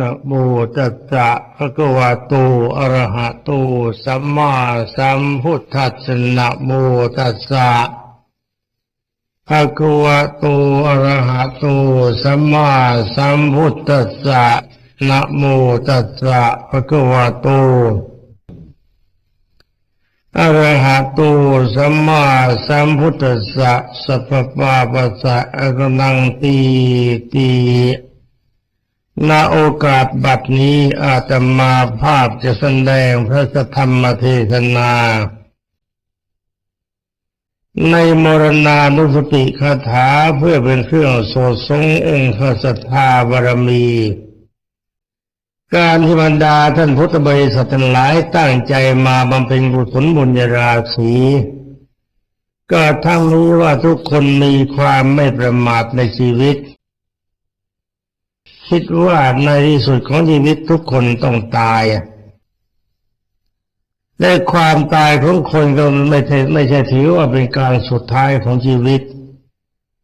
นะโมตัสสะภะคะวะโต อะระหะโต สัมมาสัมพุทธัสสะนะโมตัสสะภะคะวะโต อะระหะโต สัมมาสัมพุทธัสสะนะโมตัสสะภะคะวะโต อะระหะโต สัมมาสัมพุทธัสสะสัพพะปะปัสสะอะกนังตีตี ณโอกาสบัดนี้อาตมาภาพจะแสดงพระธรรมเทศนา ในมรณานุสติคาถาเพื่อเป็นเครื่องโสดทรงองค์ศรัทธาบารมี การที่บรรดาท่านพุทธบริษัททั้งหลายตั้งใจมาบำเพ็ญบุญผลบุญญาราศีก็ทั้งรู้ว่าทุกคนมีความไม่ประมาทในชีวิต คิดว่าในที่สุดของชีวิตทุกคนต้องตายและความตายของคนก็ไม่ใช่ไม่ใช่ถือว่าเป็นการสุดท้ายของชีวิต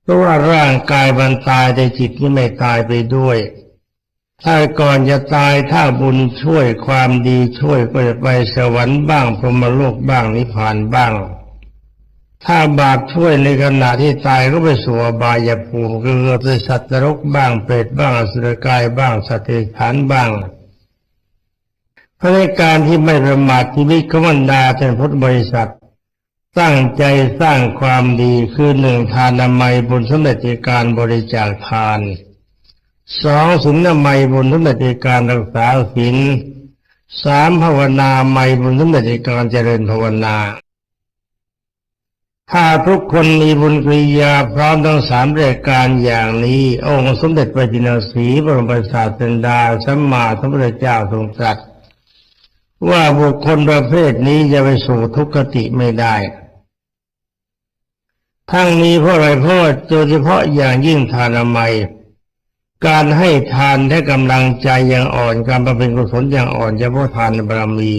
เพราะว่าร่างกายมันตายแต่จิตนี่ไม่ตายไปด้วย ถ้าก่อนจะตายถ้าบุญช่วยความดีช่วยก็จะไปสวรรค์บ้างพรหมโลกบ้างนิพพานบ้าง ถ้าบาปช่วยในขณะที่ตายก็ไปสู่อบายภูมิคือไปสัตว์นรกบ้างเปรตบ้างอสุรกายบ้างสัตว์เดรัจฉานบ้างเพราะในการที่ไม่ประมาทชีวิตของบรรดาท่านพุทธบริษัท ตั้งใจสร้างความดีคือหนึ่งทานนามัยบุญสมเด็จการบริจาคทานสองศีลนามัยบุญสมเด็จการรักษาศีลสามภาวนาไมยบุญสมเด็จการเจริญภาวนา ถ้าทุกคนมีบุญกิริยาพร้อมทั้งสามรายการอย่างนี้ องค์สมเด็จพระจินสีบรมศาสดาสัมมาสัมพุทธเจ้าทรงตรัสว่าบุคคลประเภทนี้จะไปสู่ทุกขติไม่ได้ ทั้งนี้เพราะอะไรเพราะโดยเฉพาะอย่างยิ่งทานามัย การให้ทานและกำลังใจอย่างอ่อนการบำเพ็ญกุศลอย่างอ่อนเฉพาะทานบารมี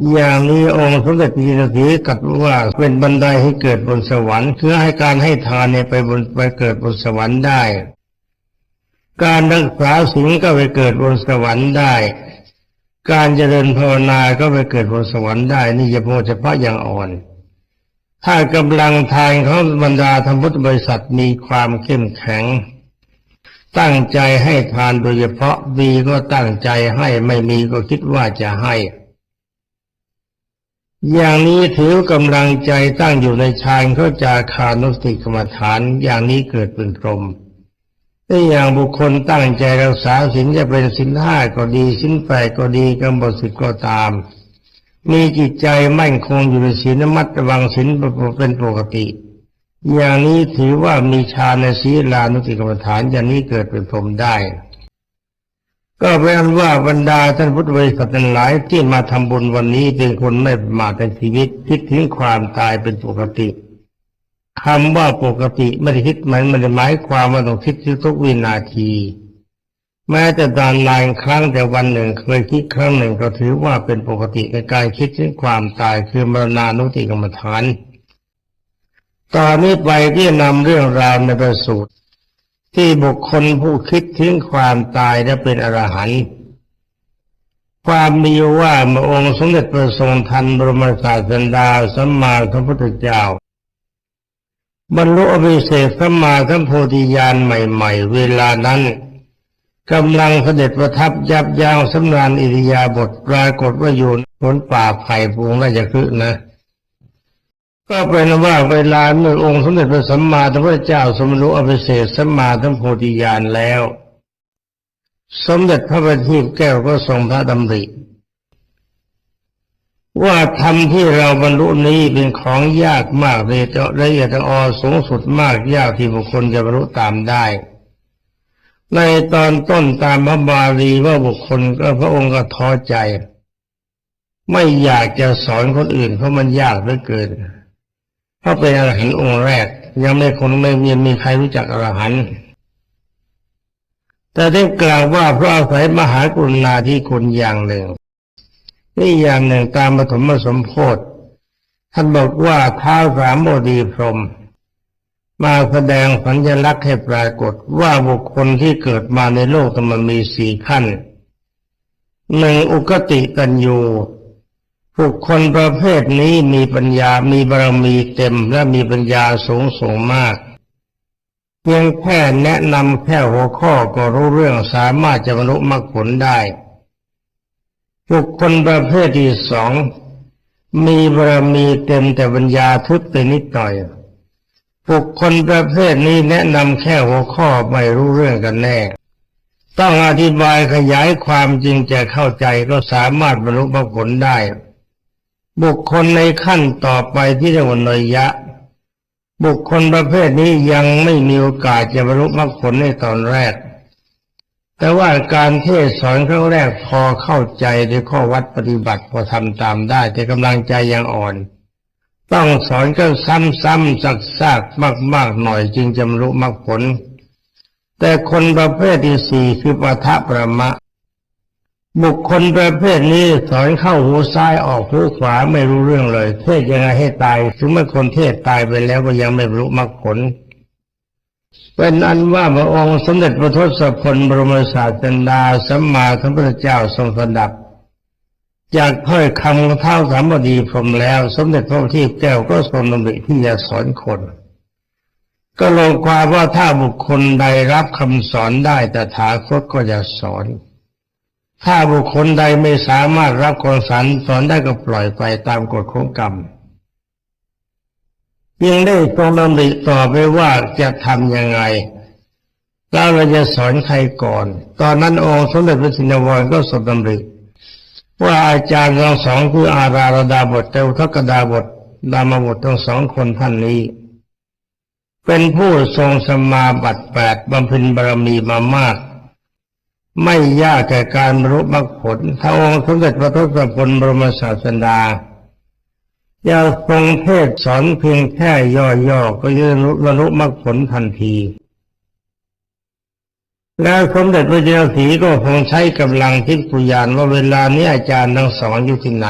อย่างนี้องค์สมเด็จพระจินสีกัดว่าเป็นบันไดให้เกิดบนสวรรค์คือให้การให้ทานเนี่ยไปบนไปเกิดบนสวรรค์ได้ การรักษาศีลก็ไปเกิดบนสวรรค์ได้ การเจริญภาวนาก็ไปเกิดบนสวรรค์ได้ นี่เฉพาะเฉพาะอย่างอ่อน ถ้ากำลังทานของบรรดาธรรมพุทธบริษัทมีความเข้มแข็ง ตั้งใจให้ทานโดยเฉพาะมีก็ตั้งใจให้ไม่มีก็คิดว่าจะให้ อย่างนี้ถือกำลังใจตั้งอยู่ในฌานเขาจาคานุสติกรรมฐาน อย่างนี้เกิดเป็นพรหมถ้าอย่างบุคคลตั้งใจรักษาศีลจะเป็นศีลห้าก็ดีศีลแปดก็ดีกำหนดสิก็ตาม มีจิตใจมั่นคงอยู่ในศีลมัดระวังศีลเป็นปกติ อย่างนี้ถือว่ามีฌานในศีลานุสติกรรมฐานอย่างนี้เกิดเป็นพรหมได้ ก็เป็นว่าบรรดาท่านพุทธบริษัทหลายที่มาทำบุญวันนี้เป็นคนไม่ประมาทในชีวิตคิดถึงความตายเป็นปกติคำว่าปกติไม่ได้คิดหมายมันหมายความว่าต้องคิดทุกวินาที แม้แต่ตอนนานครั้งแต่วันหนึ่งเคยคิดครั้งหนึ่งก็ถือว่าเป็นปกติในการคิดถึงความตายคือมรณานุติกรรมฐานตอนนี้ไปที่นำเรื่องราวในประสูตร ที่บุคคลผู้คิดถึงความตายและเป็นอรหันต์ความมีว่าเมื่อองค์สมเด็จพระทรงทันบรมศาสดาสัมมาสัมพุทธเจ้า บรรลุอภิเศษสัมมาสัมโพธิญาณใหม่ๆ เวลานั้นกำลังเสด็จประทับยับยั้งสำราญอิริยาบถปรากฏว่าอยู่บนป่าไผ่ปูงราชคฤห์นะ ก็เป็นว่าเวลาเมื่อองค์สมเด็จพระสัมมาสัมพุทธเจ้าสมรู้อภิเศษสัมมาสัมโพธิญาณแล้ว สมเด็จพระบัณฑิตแก้วก็ทรงพระดำริ ว่าธรรมที่เราบรรลุนี้เป็นของยากมากเลยจะละเอียดออสูงสุดมากยากที่บุคคลจะบรรลุตามได้ ในตอนต้นตามพระบาลีว่าบุคคลก็พระองค์ก็ท้อใจ ไม่อยากจะสอนคนอื่นเพราะมันยากเหลือเกิน เพราะเป็นอรหันต์องค์แรก ยังไม่คนไม่มีมีใครรู้จักอรหันต์แต่ได้กล่าวว่าเพราะอาศัยมหากรุณาธิคุณอย่างหนึ่งนี่อย่างหนึ่งตามปฐมสมโพธิท่านบอกว่าท้าวสามโมดีพรม มาแสดงสัญลักษณ์ให้ปรากฏว่าบุคคลที่เกิดมาในโลกมันมีสี่ขั้นหนึ่งอุกติตัญญู บุคคลประเภทนี้มีปัญญามีบารมีเต็มและมีปัญญาสูงส่งมาก เพียงแค่แนะนำแค่หัวข้อก็รู้เรื่องสามารถจะบรรลุมรรคผลได้บุคคลประเภทที่สองมีบารมีเต็มแต่ปัญญาทุตไปนิดหน่อยบุคคลประเภทนี้แนะนำแค่หัวข้อไม่รู้เรื่องกันแน่ ต้องอธิบายขยายความจริงจะเข้าใจก็สามารถบรรลุมรรคผลได้ บุคคลในขั้นต่อไปที่เรียกว่านยยะ บุคคลประเภทนี้ยังไม่มีโอกาสจะบรรลุมรรคผลในตอนแรก แต่ว่าการเทศสอนครั้งแรกพอเข้าใจในข้อวัดปฏิบัติพอทำตามได้ แต่กำลังใจยังอ่อน ต้องสอนก็ซ้ำๆซักๆมากๆหน่อยจึงจะบรรลุมรรคผล แต่คนประเภทที่สี่คือปทะประมะ บุคคลประเภทนี้สอนเข้าหูซ้ายออกหูขวาไม่รู้เรื่องเลย เทศยังไงให้ตายถึงเมื่อคนเทศตายไปแล้วก็ยังไม่รรลุมรรคผลเป็นอันว่าพระองค์สมเด็จพระทศพลบรมศาสดาสัมมาสัมพุทธเจ้าทรงสดับ จากถ้อยคำของเท้าสามบดีพรมแล้ว สมเด็จพระบัณฑิตแก้วก็ทรงดำริที่จะสอนคน ก็ลงความว่าถ้าบุคคลใดรับคำสอนได้แต่ถาคตก็จะสอน ถ้าบุคคลใดไม่สามารถรับคำสอนสอนได้ก็ปล่อยไปตามกฎของกรรมยังได้ทรงดำริต่อไปว่าจะทำยังไงแล้วเราจะสอนใครก่อน ตอนนั้นองค์สมเด็จพระสินวรก็ทรงดำริว่าอาจารย์ทั้งสองคืออาราระดาบทเตวทักดาบทดามบททั้งสองคนท่านนี้ เป็นผู้ทรงสมาบัติแปดบำเพ็ญบารมีมามาก ไม่ยากแก่การบรรลุมรรคผลถ้าองค์สมเด็จพระทศพลบรมศาสดาอย่าทรงเทศสอนเพียงแค่ย่อๆก็จะบรรลุมรรคผลทันที แล้วสมเด็จพระเจ้าสีก็คงใช้กำลังทิพยานว่าเวลานี้อาจารย์ทั้งสองอยู่ที่ไหน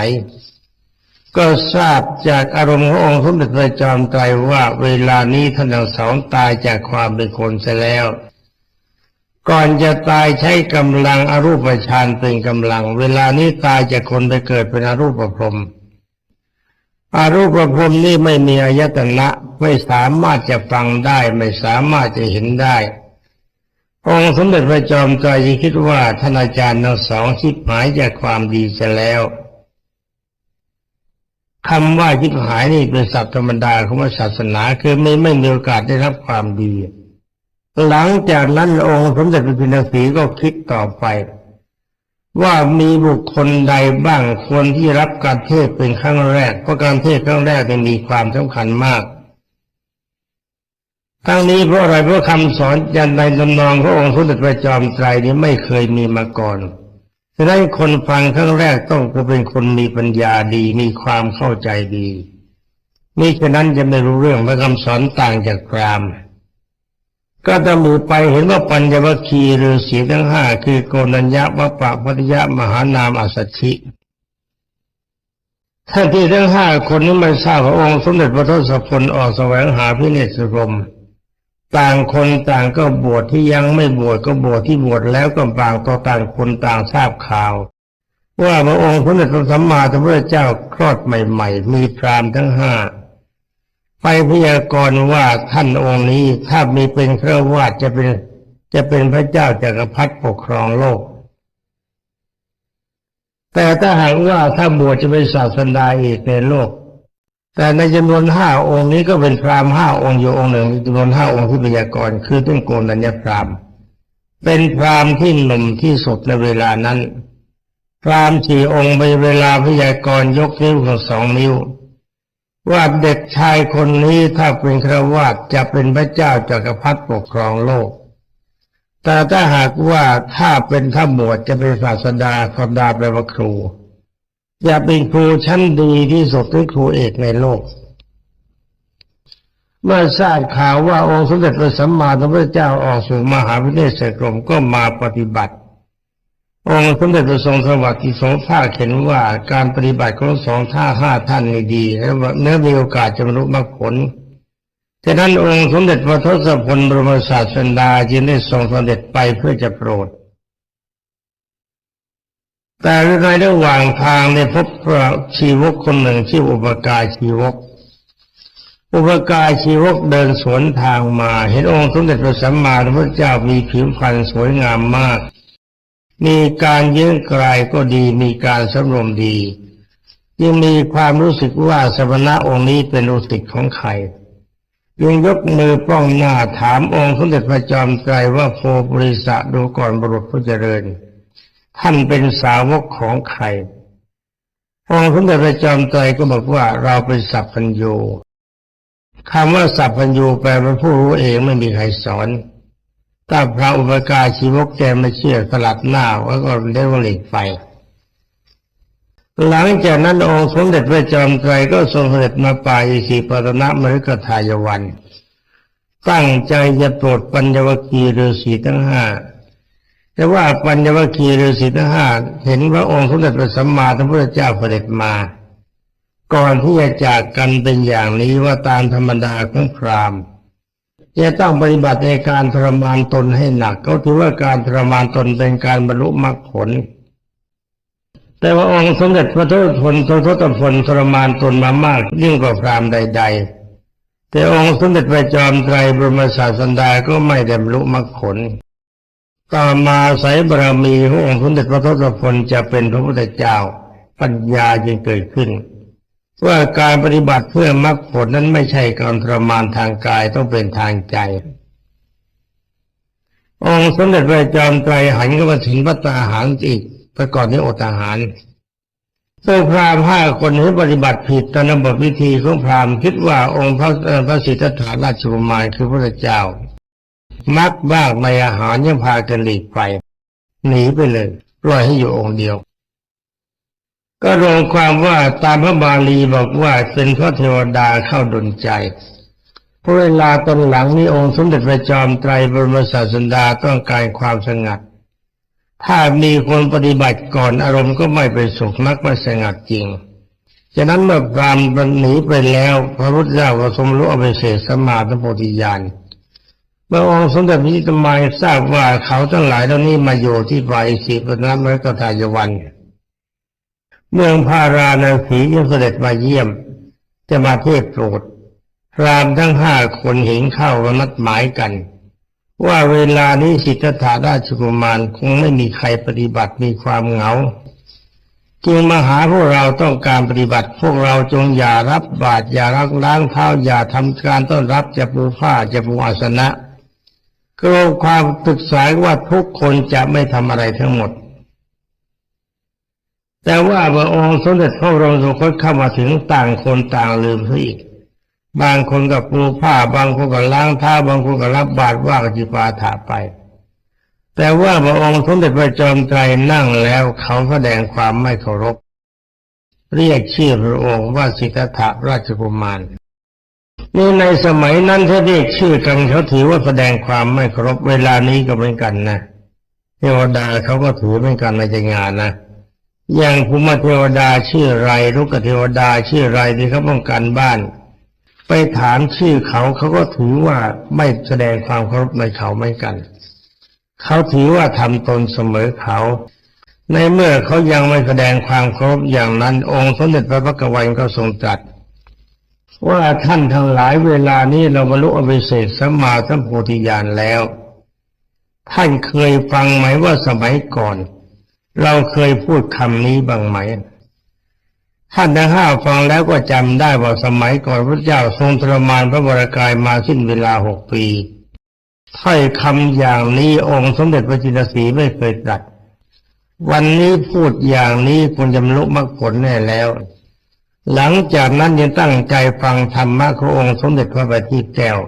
ก็ทราบจากอารมณ์ขององค์สมเด็จพระจอมไตรว่าเวลานี้ท่านทั้งสองตายจากความเป็นคนเสียแล้ว ก่อนจะตายใช้กำลังอรูปฌานเป็นกำลัง เวลานี้ตายจากคนไปเกิดเป็นอรูปพรหมอรูปพรหมนี่ไม่มีอายตนะไม่สามารถจะฟังได้ไม่สามารถจะเห็นได้ องค์สมเด็จพระจอมไตรยังคิดว่าท่านอาจารย์ทั้งสองชิบหายจากความดีจะแล้วคำว่าชิบหายนี่เป็นศัพท์ธรรมดาของศาสนาคือไม่ไม่มีโอกาสได้รับความดี หลังจากนั้นองค์สมเด็จพระพิณสีก็คิดต่อไป ว่ามีบุคคลใดบ้างควรที่รับการเทศเป็นครั้งแรกเพราะการเทศครั้งแรกมีความสำคัญมากทั้งนี้เพราะอะไรเพราะคำสอนยันในตำนองพระองค์สมเด็จพระจอมไตรนี้ไม่เคยมีมาก่อนฉะนั้นคนฟังครั้งแรกต้องเป็นคนมีปัญญาดีมีความเข้าใจดีนี่ฉะนั้นจะไม่รู้เรื่องพระคำสอนต่างจากพรามณ์ ก็ตำมือไปเห็นว่าปัญญวัคคีฤาษีทั้งห้าคือโกนัญญะวัปปะพัทยะมหานามอสัชชิท่านที่ทั้งห้าคนนี้ไม่ทราบพระองค์สมเด็จพระทศพลออกแสวงหาพิเนศรม ต่างคนต่างก็บวชที่ยังไม่บวชก็บวชที่บวชแล้วก็ต่างต่อต่างคนต่างทราบข่าว ว่าพระองค์สมเด็จพระสัมมาสัมพุทธเจ้าคลอดใหม่ ๆ มีพรามทั้งห้า ไปพยากรณ์ว่าท่านองค์นี้ถ้ามีเป็นเครือวาดจะเป็นจะเป็นพระเจ้าจักรพรรดิปกครองโลก แต่ถ้าหากว่าถ้าบวชจะเป็นศาสดาอีกในโลก แต่ในจำนวนห้าองค์นี้ก็เป็นพราหมณ์ห้าองค์อยู่องค์หนึ่งจำนวนห้าองค์ที่พยากรณ์คือต้นโกนัญญพราหมณ์เป็นพราหมณ์ที่หนุ่มที่สุดในเวลานั้น พราหมณ์สี่องค์ในเวลาพยากรณ์ยกนิ้วของสองนิ้ว ว่าเด็กชายคนนี้ถ้าเป็นครวาสจะเป็นพระเจ้าจักรพรรดิปกครองโลก แต่ถ้าหากว่าถ้าเป็นข้าบวชจะเป็นศาสดาศาสดาแปลว่าครู จะเป็นครูชั้นดีที่สุดหรือครูเอกในโลก เมื่อทราบข่าวว่าองค์สมเด็จพระสัมมาสัมพุทธเจ้าออกสู่มหาวิทยาลัยกรมก็มาปฏิบัติ องค์สมเด็จพระทรงสวัสดิ์ทรงภาคเห็นว่าการปฏิบัติของสองท่าห้าท่านนี่ดี และว่าเนื้อมีโอกาสจะบรรลุมรรคผลฉะนั้นองค์สมเด็จพระทศพลบรมศาสดาจึงได้ทรงสเด็จไปเพื่อจะโปรด แต่ในระหว่างทางได้พบพระชีวกคนหนึ่งชื่ออุปการชีวก อุปการชีวกเดินสวนทางมา เห็นองค์สมเด็จพระสัมมาสัมพุทธเจ้ามีผิวพรรณสวยงามมาก มีการเยื้อกลายก็ดีมีการสำรวมดี ยังมีความรู้สึกว่าสมณะองค์นี้เป็นอุติของใครยังยกมือป้องหน้าถามองค์สมเด็จพระจอมไตรว่าโพบริษะดูก่อนบุรุษผู้เจริญ ท่านเป็นสาวกของใครองค์สมเด็จพระจอมไตรก็บอกว่าเราเป็นสัพพัญญูคำว่าสัพพัญญูแปลว่าผู้รู้เองไม่มีใครสอน ถ้าพระอุปการชีวกแกไม่เชื่อสลัดหน้าแล้วก็เรียกว่าหลีกไป หลังจากนั้นองค์สมเด็จพระจอมไตรก็ทรงเสด็จมาป่าอิสิปตนะมฤคทายวัน ตั้งใจจะโปรดปัญญวคีฤาษีทั้งห้าแต่ว่าปัญญวคีฤาษีทั้งห้าเห็นพระองค์สมเด็จพระสัมมาสัมพุทธเจ้าเสด็จมา ก่อนที่จะจากกันเป็นอย่างนี้ว่าตามธรรมดาของพราหมณ์ จะต้องปฏิบัติในการทรมานตนให้หนักเขาถือว่าการทรมานตนเป็นการบรรลุมรรคผล แต่ว่าองค์สมเด็จพระทศพลทศพลทรมานตนมามากยิ่งกว่าพรามใด ๆ แต่องค์สมเด็จพระจอมไตรบรมศาสันดาก็ไม่ได้บรรลุมรรคผลต่อมาสายบารมีขององค์สมเด็จพระทศพลจะเป็นพระพุทธเจ้าปัญญาจึงเกิดขึ้น ว่าการปฏิบัติเพื่อมรรคผลนั้นไม่ใช่การทรมานทางกายต้องเป็นทางใจ องค์สมเด็จพระจอมไตรหันก็มาถึงพัตตาหารอีกไปก่อนนี้อดอาหารซึ่งพราหมณ์ห้าคนที่ปฏิบัติผิดตามระบบวิธีของพราหมณ์คิดว่าองค์พระพระสิทธัตถาราชกุมารคือพระเจ้า มักบ้างในอาหารยังพากันหลีกไปหนีไปเลยปล่อยให้อยู่องค์เดียว ก็รวมความว่าตามพระบาลีบอกว่าเป็นพระเทวดาเข้าดลใจเพราะเวลาตอนหลังนี้องค์สมเด็จพระจอมไตรบรมศาสดาต้องการความสงัด ถ้ามีคนปฏิบัติก่อนอารมณ์ก็ไม่เป็นสุขมักไม่สงัดจริง ฉะนั้นเมื่อพรามหนีไปแล้ว พระพุทธเจ้าก็ทรงรู้อภิเศษสมาธิโพธิญาณเมื่อองค์สมเด็จพระจิตรมายทราบว่าเขาทั้งหลายเหล่านี้มาอยู่ที่ป่าอิสิปตนมฤคทายวัน เมืองพาราณสียังเสด็จมาเยี่ยม จะมาเทศโปรดพรามทั้งห้าคนเห็นเข้าก็นัดหมายกัน ว่าเวลานี้สิทธัตถาราชกุมารคงไม่มีใครปฏิบัติมีความเหงาจึงมาหาพวกเราต้องการปฏิบัติ พวกเราจงอย่ารับบาตรอย่าล้างล้างเท้าอย่าทำการต้อนรับจะปูผ้าจะปูอาสนะก็รวมความศึกษาว่าทุกคนจะไม่ทำอะไรทั้งหมด แต่ว่าพระองค์สมเด็จพระบรมสุคตเข้ามาถึงต่างคนต่างลืมซะอีก บางคนกับปูผ้า บางคนกับล้างเท้าบางคนกับรับบาตรว่างจิปาถาไป แต่ว่าพระองค์สมเด็จพระจอมไตรนั่งแล้วเขาแสดงความไม่เคารพ เรียกชื่อพระองค์ว่าสิทธัตถราชกุมารนี่ในสมัยนั้นถ้าเรียกชื่อกันเขาถือว่าแสดงความไม่เคารพเวลานี้ก็เหมือนกันนะเทวดาเขาก็ถือเหมือนกันในใจงานนะ อย่างภูมิเทวดาชื่อไรลูกเทวดาชื่อไรที่เขาป้องกันบ้าน ไปถามชื่อเขาเขาก็ถือว่าไม่แสดงความเคารพในเขาไม่กัน เขาถือว่าทำตนเสมอเขา ในเมื่อเขายังไม่แสดงความเคารพอย่างนั้น องค์สมเด็จพระพักวันก็ทรงตรัสว่าท่านทั้งหลายเวลานี้เราบรรลุอภิเศษสัมมาสัมโพธิญาณแล้ว ท่านเคยฟังไหมว่าสมัยก่อน เราเคยพูดคำนี้บ้างไหมท่านทั้งห้าฟังแล้วก็จำได้ว่าสมัยก่อนพระเจ้าทรงทรมานพระวรากายมาสิ้นเวลาหกปีถ้อยคำอย่างนี้องค์สมเด็จพระจินสีไม่เคยตรัสวันนี้พูดอย่างนี้คุณจะบรรลุมรรคผลแน่แล้ว หลังจากนั้นยังตั้งใจฟังธรรมะขององค์สมเด็จพระบัณฑิตแก้ว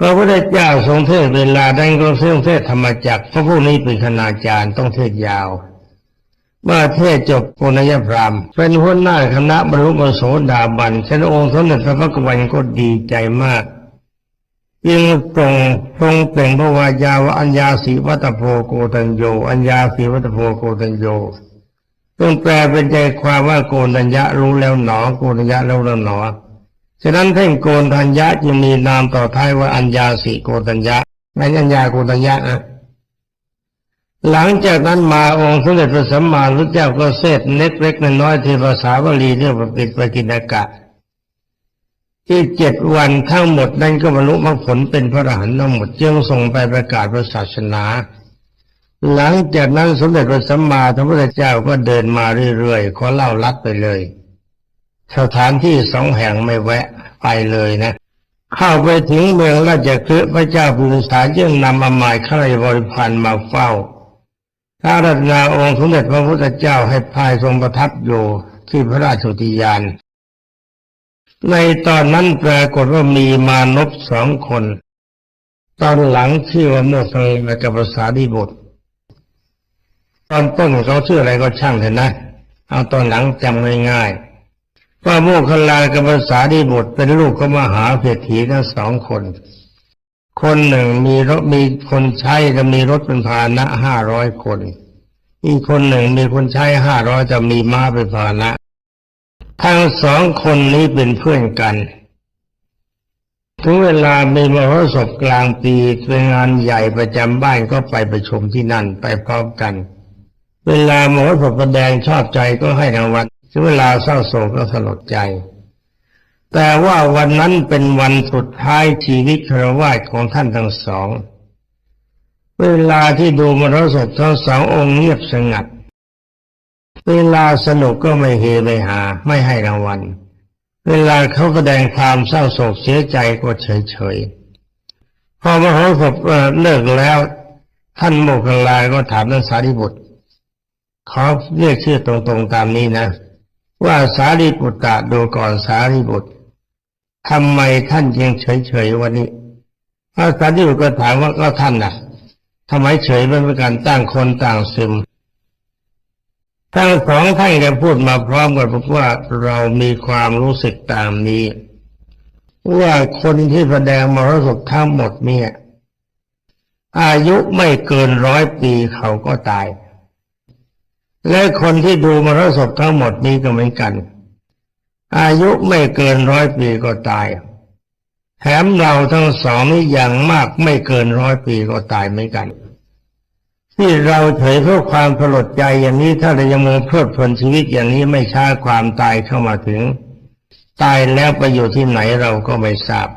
พระพุทธเจ้าทรงเทศเวลาได้ก็ทรงเทศธรรมจักรเพราะพวกนี้เป็นคณาจารย์ต้องเทศยาว เมื่อเทศจบปุณยพรามเป็นหัวหน้าคณะบรรลุมโสดาบันฉะนั้นองค์สมเด็จพระพักตร์วันก็ดีใจมากจึงตรงทรงเปล่งพระวายาวอัญญาสีวัตโพโกตัญโย อัญญาสีวัตโพโกตัญโยต้องแปลเป็นใจความว่าโกนัญญะรู้แล้วหนอโกนัญญะแล้วหนอ ฉะนั้นท่านโกนทัญญะจึงมีนามต่อท้ายว่าอัญญาสิโกนทัญญะไม่อัญญาโกนทัญญะนะหลังจากนั้นมาองค์สมเด็จพระสัมมาสัมพุทธเจ้าก็เสด็จเล็กๆน้อยๆที่ภาษาบาลีเรียกว่าปิดปกินากะที่เจ็ดวันทั้งหมดนั้นก็บรรลุมรรคผลเป็นพระอรหันต์ทั้งหมดจึงส่งไปประกาศพระศาสนา หลังจากนั้นสมเด็จพระสัมมาสัมพุทธเจ้าก็เดินมาเรื่อยๆขอเล่าลัดไปเลย สถานที่สองแห่งไม่แวะไปเลยนะ เข้าไปถึงเมืองราชคฤห์พระเจ้าพิมพิสารจึงนำอมายข้าราชบริพารมาเฝ้าท้ารัตนาองค์สมเด็จพระพุทธเจ้าให้พายทรงประทับอยู่ที่พระราชอุทยาน ในตอนนั้นปรากฏว่ามีมานพสองคน ตอนหลังชื่อว่าโมกขลากับภาษาดีบุตรตอนต้นเขาชื่ออะไรก็ช่างเถอะนะ เอาตอนหลังจำง่ายๆ ว่าโมคคลลากับภาษาดีบุตรเป็นลูกของมหาเศรษฐีทั้งสองคน คนหนึ่งมีรถมีคนใช้จะมีรถเป็นพาหนะห้าร้อยคน อีกคนหนึ่งมีคนใช้ห้าร้อยจะมีม้าเป็นพาหนะ ทั้งสองคนนี้เป็นเพื่อนกัน ถึงเวลามีมหรสพกลางปีเป็นงานใหญ่ประจำบ้านก็ไปไประชุมที่นั่นไปพร้อมกัน เวลามหรสพแสดงชอบใจก็ให้รางวัล ถึงเวลาเศร้าโศกก็สลดใจ แต่ว่าวันนั้นเป็นวันสุดท้ายชีวิตคารวะของท่านทั้งสอง เวลาที่ดูมรสพทั้งสององค์เงียบสงัด เวลาสนุกก็ไม่เฮไม่หา ไม่ให้รางวัล เวลาเขาแสดงความเศร้าโศกเสียใจก็เฉยเฉยๆพอมโหสพเเลิกแล้วท่านโมคคัลลาก็ถามท่านสารีบุตรขอเรียกชื่อตรงๆตามนี้นะ ว่าสารีบุตรตะดูก่อนสารีบุตรทำไมท่านยังเฉยๆวันนี้พระสารีบุตรก็ถามว่าก็ท่านน่ะทำไมเฉยเป็นการตั้งคนต่างซึมทั้งสองท่านก็พูดมาพร้อมกันบอกว่าเรามีความรู้สึกตามนี้ ว่าคนที่แสดงมรสพทั้งหมดเนี่ย อายุไม่เกินร้อยปีเขาก็ตาย และคนที่ดูมรสพทั้งหมดนี้ก็เหมือนกัน อายุไม่เกินร้อยปีก็ตาย แถมเราทั้งสองนี่อย่างมากไม่เกินร้อยปีก็ตายเหมือนกัน ที่เราเฉยเพื่อความสลดใจอย่างนี้ถ้าเรายังมัวเพลิดเพลินชีวิตอย่างนี้ไม่ช้าความตายเข้ามาถึง ตายแล้วไปอยู่ที่ไหนเราก็ไม่ทราบ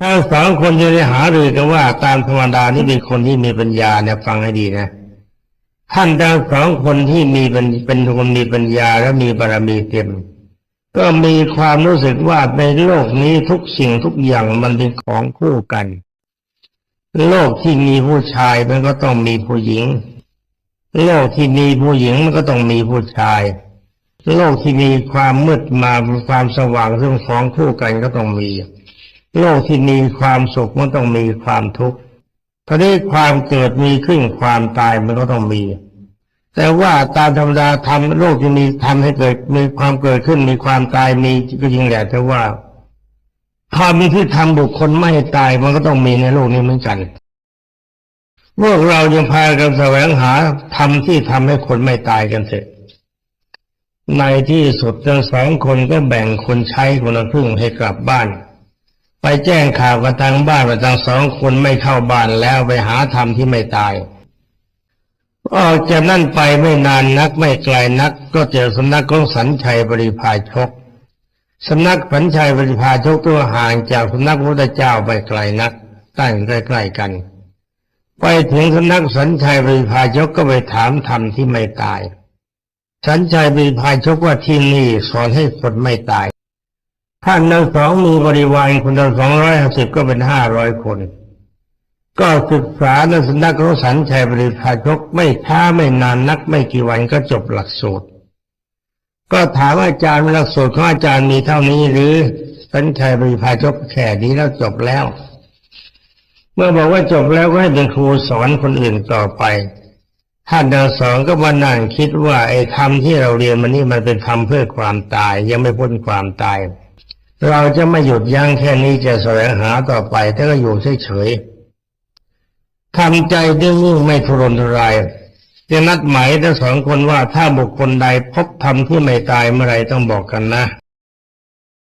ทั้งสองคนจะได้หารือกันว่าตามธรรมดานี่เป็นคนที่มีปัญญาเนี่ยฟังให้ดีนะ ท่านทั้งสองคนที่มีเป็นคนมีปัญญาและมีบารมีเต็ม ก็มีความรู้สึกว่าในโลกนี้ทุกสิ่งทุกอย่างมันเป็นของคู่กัน โลกที่มีผู้ชายมันก็ต้องมีผู้หญิง โลกที่มีผู้หญิงมันก็ต้องมีผู้ชาย โลกที่มีความมืดมาความสว่างซึ่งของคู่กันก็ต้องมี โลกที่มีความสุขมันต้องมีความทุกข์ ทีนี้ความเกิดมีขึ้นความตายมันก็ต้องมี แต่ว่าตามธรรมดาทำโลกที่มีทำให้เกิดมีความเกิดขึ้นมีความตายมีก็จริงแหละแต่ว่าธรรมที่ทำบุคคลไม่ตายมันก็ต้องมีในโลกนี้เหมือนกันพวกเรายังพากันแสวงหาธรรมที่ทำให้คนไม่ตายกันเถอะในที่สุดทั้งสองคนก็แบ่งคนใช้คนละครึ่งให้กลับบ้าน ไปแจ้งข่าวกับทางบ้านว่าทั้งสองคนไม่เข้าบ้านแล้วไปหาธรรมที่ไม่ตายออกจากนั่นไปไม่นานนักไม่ไกลนัก ก็เจอสำนักของสันชัยบริพาชกสำนักสันชัยบริพาชกตัวห่างจากสำนักพระพุทธเจ้าไปไกลนักตั้งใกล้ๆกัน ไปถึงสำนักสันชัยบริพาชกก็ไปถามธรรมที่ไม่ตาย สันชัยบริพาชกว่าที่นี่สอนให้คนไม่ตาย ท่านทั้งสองมีบริวารคนละสองร้อยห้าสิบก็เป็นห้าร้อยคน ก็ศึกษาในสำนักของสันชัยบริพาชกไม่ช้าไม่นานนักไม่กี่วันก็จบหลักสูตร ก็ถามอาจารย์ว่าหลักสูตรของอาจารย์มีเท่านี้หรือสันชัยบริพาชกแค่นี้แล้วจบแล้ว เมื่อบอกว่าจบแล้วก็ให้เป็นครูสอนคนอื่นต่อไปท่านทั้งสองก็มานั่งคิดว่าไอ้ธรรมที่เราเรียนมันนี่มันเป็นธรรมเพื่อความตาย ยังไม่พ้นความตาย เราจะไม่หยุดยั้งแค่นี้จะแสวงหาต่อไปถ้าก็อยู่เฉยๆทำใจนิ่งไม่ทุรนทุรายจะนัดหมายทั้งสองคนว่าถ้าบุคคลใดพบธรรมที่ไม่ตายเมื่อไรต้องบอกกันนะ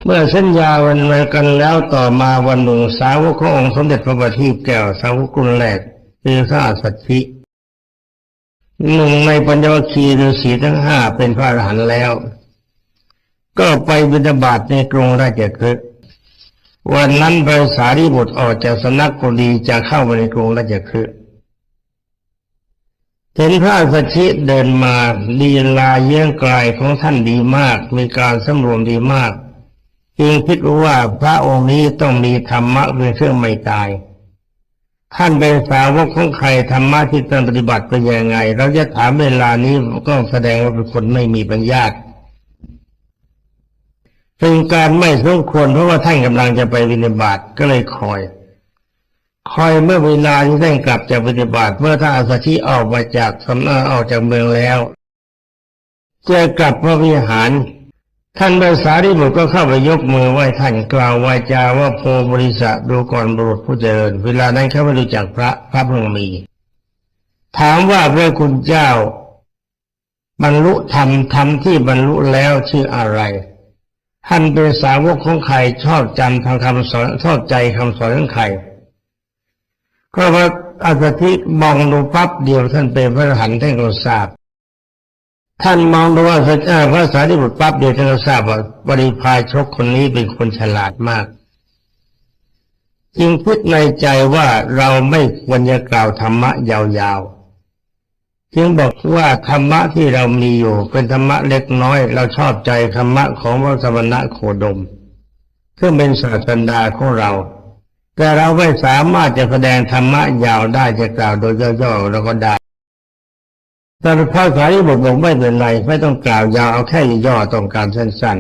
เมื่อสัญญาวันมากันแล้วต่อมาวันหนึ่งสาวกขององค์สมเด็จพระบัณฑิตแก้วสาวกรุ่นแรกคือพระอัสสชิหนึ่งในปัญญวคีฤาษีทั้งห้าเป็นพระอรหันต์แล้ว ก็ไปบิณฑบาตในกรุงราชคฤห์วันนั้นพระสารีบุตรออกจากสำนักกุดีจะเข้าไปในกรุงราชคฤห์เห็นพระอัสสชิเดินมาลีลาเยี่ยงไกลของท่านดีมาก มีการสำรวมดีมาก จึงคิดว่าพระองค์นี้ต้องมีธรรมะเป็นเครื่องไม่ตาย ท่านเป็นสาวกของใครธรรมะที่ต้องปฏิบัติเป็นยังไง เราจะถามเวลานี้ก็แสดงว่าเป็นคนไม่มีปัญญา เป็นการไม่สมควรเพราะว่าท่านกำลังจะไปวินิบาตก็เลยคอย คอยเมื่อเวลาที่ท่านกลับจากปฏิบัติเมื่อท่านอาสาชิออกมาจากสำนักออกจากเมืองแล้วจะกลับพระวิหาร ท่านภาษาริบุตรก็เข้าไปยกมือไหว้ท่านกล่าววาจาว่าโพบริษัทดูก่อนบุรุษผู้เจริญ เวลานั้นเขาไม่รู้จักพระพระเพิ่งมี ถามว่าพระคุณเจ้า บรรลุธรรมธรรมที่บรรลุแล้วชื่ออะไร ท่านเป็นสาวกของใครชอบจำทางคำสอนชอบใจคำสอนของใครก็ว่าอาสธิมองดูปั๊บเดียวท่านเป็นพระอรหันต์ท่านก็ทราบท่านมองดูว่าพระสารีบุตรปั๊บเดียวท่านก็ทราบว่าบริพายชกคนนี้เป็นคนฉลาดมาก จึงพูดในใจว่าเราไม่ควรจะกล่าวธรรมะยาวๆ จึงบอกว่าธรรมะที่เรามีอยู่ เป็นธรรมะเล็กน้อย เราชอบใจธรรมะของพระสมณะโคดมซึ่งเป็นศาสดาของเรา แต่เราไม่สามารถจะแสดงธรรมะยาวได้จะกล่าวโดยย่อๆเราก็ได้แต่พระสารีบุตรบอกไม่เป็นไร ไม่ต้องกล่าวยาวเอาแค่ย่อต้องการสั้น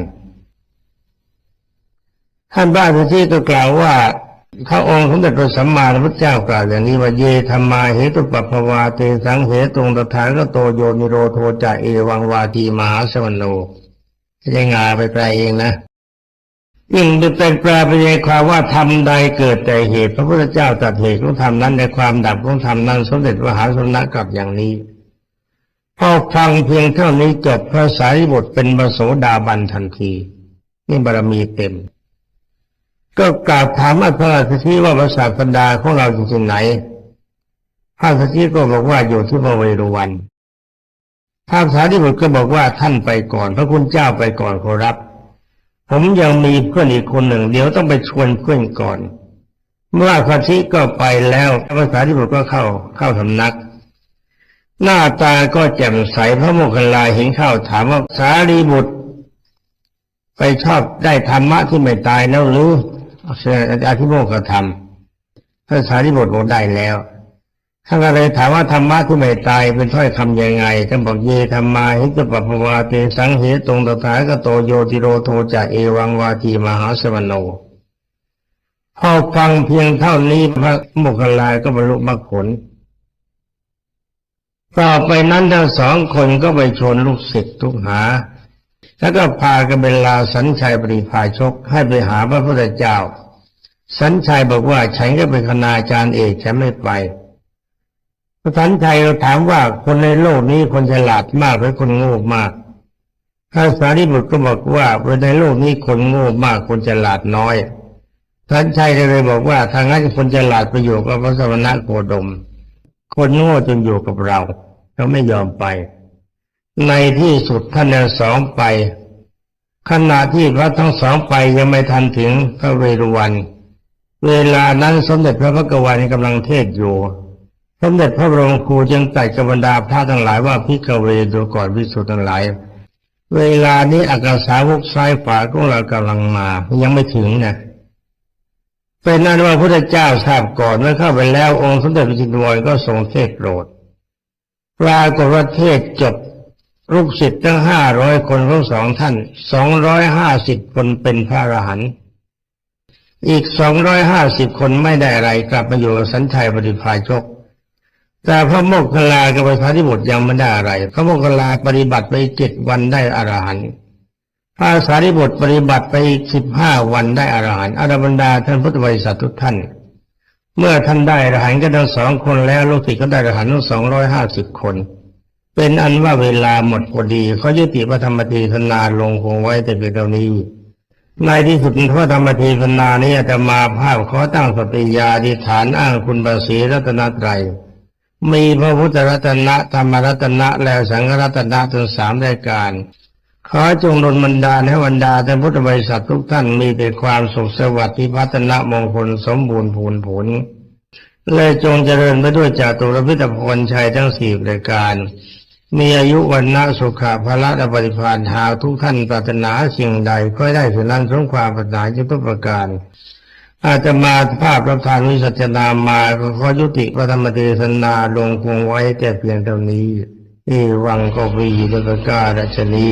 ๆท่านบ้านที่ก็กล่าวว่า พระองค์สมเด็จพระสัมมาสัมพุทธเจ้ากล่าวอย่างนี้ว่าเยธรรมาเหตุปัปภวาเตสังเหตุงตถาคโตโยนิโรโทจเอวังวาทีมหาสวรโนจะงาไปแปลเองนะยิ่งเป็นแปลไปในความว่าทำใดเกิดแต่เหตุ พระพุทธเจ้าตัดเหตุของธรรมนั้นในความดับของธรรมนั้น สมเด็จพระมหาสมณะกลับอย่างนี้พอฟังเพียงเท่านี้จบพระสารีบุตรเป็นบโสดาบันทันที นี่บารมีเต็ม ก็กราบถามพระราชทีว่าพระศาสดาของเราอยู่ที่ไหนพระราชทีก็บอกว่าอยู่ที่พระเวรุวันพระสารีบุตรก็บอกว่าท่านไปก่อน พระคุณเจ้าไปก่อนขอรับ ผมยังมีเพื่อนอีกคนหนึ่ง เดี๋ยวต้องไปชวนเพื่อนก่อน เมื่อพระทิก็ไปแล้วพระสารีบุตรก็เข้าเข้าสำนัก หน้าตาก็แจ่มใสพระโมคคัลลาเห็นเข้าถามว่าสารีบุตร ไปชอบได้ธรรมะที่ไม่ตายแล้วหรือ อธิโมกขธรรมพระสารีบุตรบอกได้แล้วท่านก็เลยถามว่าธรรมะที่ไม่ตายเป็นถ้อยคำยังไงท่านบอกเยธรรมาหิตปปวาเตสังเหตรงตถาคโตโยติโรโทจะเอวังวาทีมหาสวรโนพอฟังเพียงเท่านี้พระโมคคัลลาก็บรรลุมรรคผลต่อไปนั้นทั้งสองคนก็ไปชวนลูกศิษย์ทุกหา แล้วก็พากันเวลาสัญชัยปริพาชกให้ไปหาพระพุทธเจ้า สัญชัยบอกว่าฉันก็เป็นคณาจารย์เอกฉันไม่ไปพระสัญชัยเราถามว่าคนในโลกนี้คนฉลาดมากหรือคนโง่มากพระสารีบุตรก็บอกว่าคนในโลกนี้คนโง่มากคนฉลาดน้อยสัญชัยเลยบอกว่าทางนั้นคนฉลาดไปอยู่กับพระสมณะโคดม คนโง่จนอยู่กับเรา เราไม่ยอมไป ในที่สุดท่านทั้งสองไป ขณะที่พระทั้งสองไปยังไม่ทันถึงพระเวรุวัน เวลานั้นสมเด็จพระพักวันกำลังเทศอยู่ สมเด็จพระบรมครูจึงตรัสกับบรรดาพระทั้งหลายว่าพิกเวดูก่อนวิสุทธ์ทั้งหลาย เวลานี้อากาศสาวกซ้ายขวาของเรากำลังมายังไม่ถึงนะเป็นนั้นว่าพระเจ้าทราบก่อนเมื่อเข้าไปแล้วองค์สมเด็จพระจินดวนก็ทรงเทศโปรดปรากฏว่าเทศจบ ลูกศิษย์ตั้งห้าร้อยคนของสองท่านสองร้อยห้าสิบคนเป็นพระอรหันต์อีกสองร้อยห้าสิบคนไม่ได้อะไรกลับมาอยู่สัญชัยปฏิภาชก แต่พระโมคคัลากับพระสารีบุตรยังไม่ได้อะไร พระโมคคัลาปฏิบัติไปเจ็ดวันได้อรหันต์พระสารีบุตรปฏิบัติไปอีกสิบห้าวันได้อรหันต์อรบรรดาท่านพุทธบริษัททุกท่าน เมื่อท่านได้อรหันต์ก็ทั้งสองคนแล้วลูกศิษย์ก็ได้อรหันต์ทั้งสองร้อยห้าสิบคน เป็นอันว่าเวลาหมดพอดีเขายุติพระธรรมตีธนาลงคงไว้แต่เพียงเท่านี้ในที่สุดพระธรรมเทีปนานี้อาจะมาภาพขอตั้งสติญาธิฐานอ้างคุณบาสีรัตนตรัยมีพระพุทธรัตนะธรรมรัตนะและสังฆรัตนะถึงสามรายการขอจงดลบันดาลให้บรรดาท่านพุทธบริษัททุกท่านมีแต่ความสุขสวัสดิ์พิพัฒนามงคลสมบูรณ์พูนผลเลยจงเจริญไปด้วยจาตุรพิธพลชัยทั้งสี่รายการ มีอายุวันนะสุขาภละและปฏิภาณหาทุกท่านปรารถนาสิ่งใดก็ได้สิ่งนั้นสมความปรารถนาจะทุกประการ อาจจะมาภาพประธานวิสัชนามาก็ขอยุติพระธรรมเทศนาลงคงไว้แต่เพียงเท่านี้เอวังก็มีด้วยประการชนี